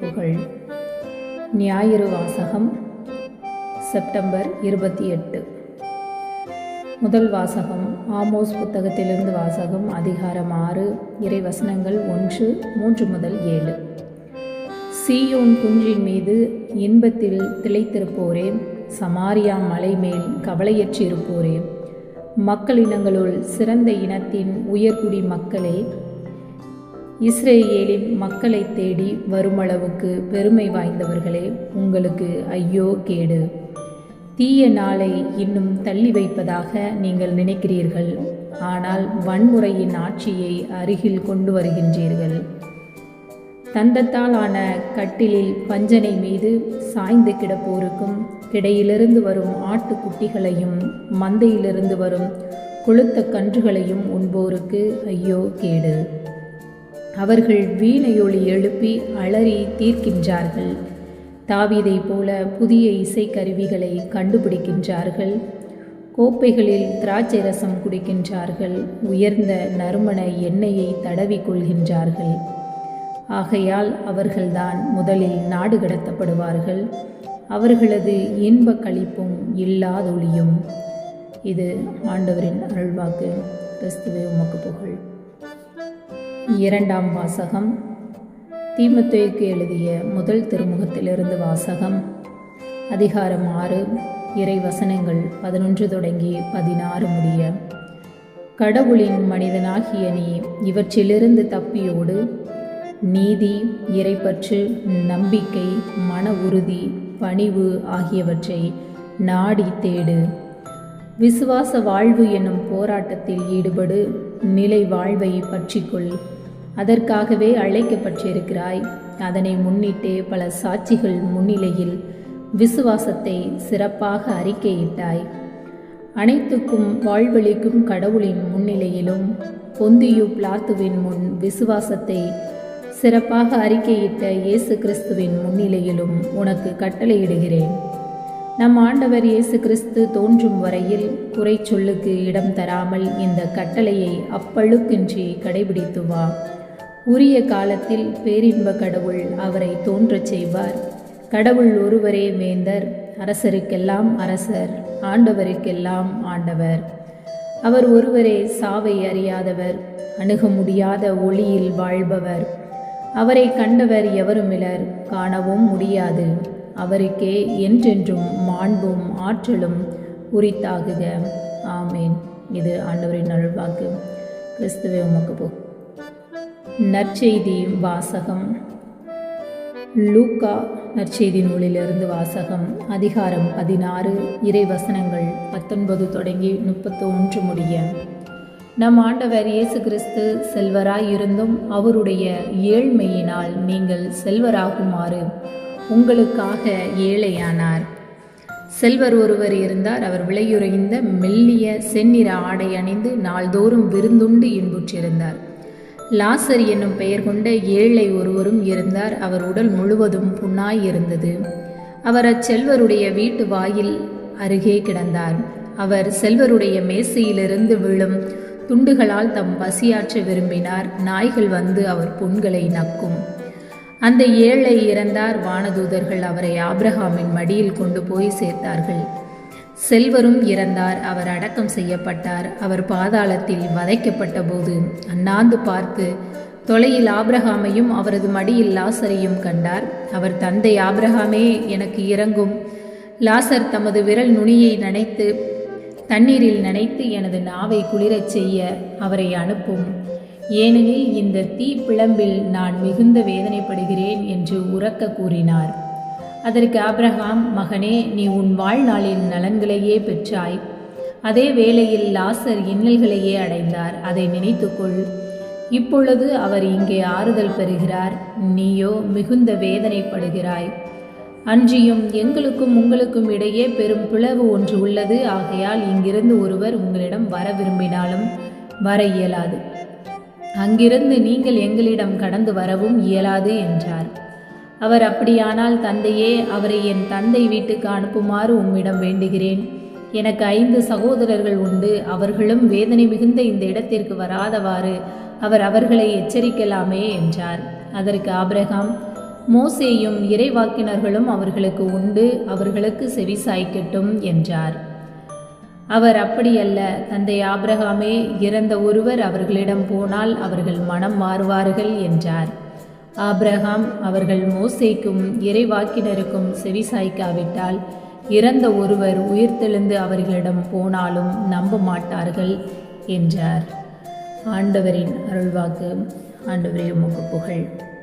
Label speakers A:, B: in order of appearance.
A: புகழ் ஞாயிறு வாசகம் செப்டம்பர் இருபத்தி எட்டு. முதல் வாசகம் ஆமோஸ் புத்தகத்திலிருந்து வாசகம் அதிகாரம் ஆறு இறைவசனங்கள் ஒன்று மூன்று முதல் ஏழு. சீயோன் குன்றின் மீது இன்பத்தில் திளைத்திருப்போரே சமாரியா மலை மேல் கவலையற்றிருப்போரே. மக்களினங்களுள் சிறந்த இனத்தின் உயர்குடி மக்களே இஸ்ரேலின் மக்களை தேடி வருமளவுக்கு பெருமை வாய்ந்தவர்களே உங்களுக்கு ஐயோ கேடு. தீய நாளை இன்னும் தள்ளி வைப்பதாக நீங்கள் நினைக்கிறீர்கள். ஆனால் வன்முறையின் ஆட்சியை அருகில் கொண்டு வருகின்றீர்கள். தந்தத்தால் ஆன கட்டிலில் பஞ்சனை மீது சாய்ந்து கிடப்போருக்கும் கிடையிலிருந்து வரும் ஆட்டுக்குட்டிகளையும் மந்தையிலிருந்து வரும் கொளுத்த கன்றுகளையும் உண்போருக்கு ஐயோ கேடு. அவர்கள் வீணையொலி எழுப்பி அலறி தீர்க்கின்றார்கள். தாவீதைப் போல புதிய இசைக்கருவிகளை கண்டுபிடிக்கின்றார்கள். கோப்பைகளில் திராட்சை ரசம் குடிக்கின்றார்கள். உயர்ந்த நறுமண எண்ணெயை தடவி கொள்கின்றார்கள். ஆகையால் அவர்கள்தான் முதலில் நாடு கடத்தப்படுவார்கள். அவர்களது இன்ப கழிப்பும் இல்லாதொழியும். இது ஆண்டவரின் அருள்வாக்கு. கிறிஸ்துவே உமக்கு புகழ். இரண்டாம் வாசகம். தீமத்தேக்கு எழுதிய முதல் திருமுகத்திலிருந்து வாசகம். அதிகாரம் ஆறு. இறை வசனங்கள் பதினொன்று தொடங்கி பதினாறு முடிய. கடவுளின் மனிதனாகிய நீ இவற்றிலிருந்து தப்பியோடு நீதி இறைப்பற்று நம்பிக்கை மன உறுதி பணிவு ஆகியவற்றை நாடி தேடு. விசுவாச வாழ்வு என்னும் போராட்டத்தில் ஈடுபடு நிலை வாழ்வை பற்றிக்கொள். அதற்காகவே அழைக்கப்பட்டிருக்கிறாய். அதனை முன்னிட்டே பல சாட்சிகள் முன்னிலையில் விசுவாசத்தை சிறப்பாக அறிக்கையிட்டாய். அனைத்துக்கும் வாழ்வளிக்கும் கடவுளின் முன்னிலையிலும் பொந்தியு பிளாத்துவின் முன் விசுவாசத்தை சிறப்பாக அறிக்கையிட்ட இயேசு கிறிஸ்துவின் முன்னிலையிலும் உனக்கு கட்டளையிடுகிறேன். நம் ஆண்டவர் இயேசு கிறிஸ்து தோன்றும் வரையில் குறை சொல்லுக்கு இடம் தராமல் இந்த கட்டளையை அப்பழுக்கின்றி கடைபிடித்து வா. உரிய காலத்தில் பேரின்ப கடவுள் அவரை தோன்றச் செய்வார். கடவுள் ஒருவரே வேந்தர் அரசருக்கெல்லாம் அரசர் ஆண்டவருக்கெல்லாம் ஆண்டவர். அவர் ஒருவரே சாவை அறியாதவர் அணுக முடியாத ஒளியில் வாழ்பவர். அவரை கண்டவர் எவருமிலர் காணவும் முடியாது. அவருக்கே என்றென்றும் மாண்பும் ஆற்றலும் உரித்தாகுக. ஆமேன். இது ஆண்டவரின் நல்வாக்கு கிறிஸ்துவே உமக்கு போ. நற்செய்தி வாசகம். லூக்கா நற்செய்தி நூலிலிருந்து வாசகம். அதிகாரம் பதினாறு இறை வசனங்கள் பத்தொன்பது தொடங்கி முப்பத்தொன்று முடிய. நம் ஆண்டவர் இயேசு கிறிஸ்து செல்வராயிருந்தும் அவருடைய ஏழ்மையினால் நீங்கள் செல்வராகுமாறு உங்களுக்காக ஏழையானார். செல்வர் ஒருவர் இருந்தார் அவர் விலையுறைந்த மெல்லிய செந்நிற ஆடை அணிந்து நாள்தோறும் விருந்துண்டு இன்புற்றிருந்தார். லாசர் என்னும் பெயர் கொண்ட ஏழை ஒருவரும் இருந்தார் அவர் உடல் முழுவதும் புண்ணாய் இருந்தது அவர் அச்செல்வருடைய வீட்டு வாயில் அருகே கிடந்தார். அவர் செல்வருடைய மேசையிலிருந்து விழும் துண்டுகளால் தம் பசியாற்ற விரும்பினார். நாய்கள் வந்து அவர் புண்களை நக்கும். அந்த ஏழை இறந்தார். வானதூதர்கள் அவரை ஆப்ரஹாமின் மடியில் கொண்டு போய் சேர்த்தார்கள். செல்வரும் இறந்தார். அவர் அடக்கம் செய்யப்பட்டார். அவர் பாதாளத்தில் வதைக்கப்பட்ட போது அண்ணாந்து பார்த்து தொலையில் ஆப்ரஹாமையும் அவரது மடியில் லாசரையும் கண்டார். அவர் தந்தை ஆப்ரஹாமே எனக்கு இறங்கும். லாசர் தமது விரல் நுனியை நனைத்து தண்ணீரில் நனைத்து எனது நாவை குளிரச் செய்ய அவரை அனுப்பும். ஏனெனில் இந்த தீ பிளம்பில் நான் மிகுந்த வேதனைப்படுகிறேன் என்று உறக்க கூறினார். அதற்கு ஆப்ரஹாம் மகனே நீ உன் வாழ்நாளின் நலன்களையே பெற்றாய். அதே வேளையில் லாசர் இன்னல்களையே அடைந்தார். அதை நினைத்துக்கொள். இப்பொழுது அவர் இங்கே ஆறுதல் பெறுகிறார். நீயோ மிகுந்த வேதனைப்படுகிறாய். அன்றியும் எங்களுக்கும் உங்களுக்கும் இடையே பெரும் பிளவு ஒன்று உள்ளது. ஆகையால் இங்கிருந்து ஒருவர் உங்களிடம் வர விரும்பினாலும் வர இயலாது. அங்கிருந்து நீங்கள் எங்களிடம் கடந்து வரவும் இயலாது என்றார். அவர் அப்படியானால் தந்தையே அவரை என் தந்தை வீட்டுக்கு அனுப்புமாறு உம்மிடம் வேண்டுகிறேன். எனக்கு ஐந்து சகோதரர்கள் உண்டு. அவர்களும் வேதனை மிகுந்த இந்த இடத்திற்கு வராதவாறு அவர் அவர்களை எச்சரிக்கலாமே என்றார். அதற்கு ஆபிரகாம் மோசேயும் இறைவாக்கினர்களும் அவர்களுக்கு உண்டு அவர்களுக்கு செவிசாய்க்கட்டும் என்றார். அவர் அப்படியல்ல தந்தை ஆபிரகாமே இறந்த ஒருவர் அவர்களிடம் போனால் அவர்கள் மனம் மாறுவார்கள் என்றார். ஆபிரகாம் அவர்கள் மோசேக்கும் இறைவாக்கினருக்கும் செவி சாய்க்காவிட்டால் இறந்த ஒருவர் உயிர்த்தெழுந்து அவர்களிடம் போனாலும் நம்ப மாட்டார்கள் என்றார். ஆண்டவரின் அருள்வாக்கு ஆண்டவரே உமக்கு புகழ்.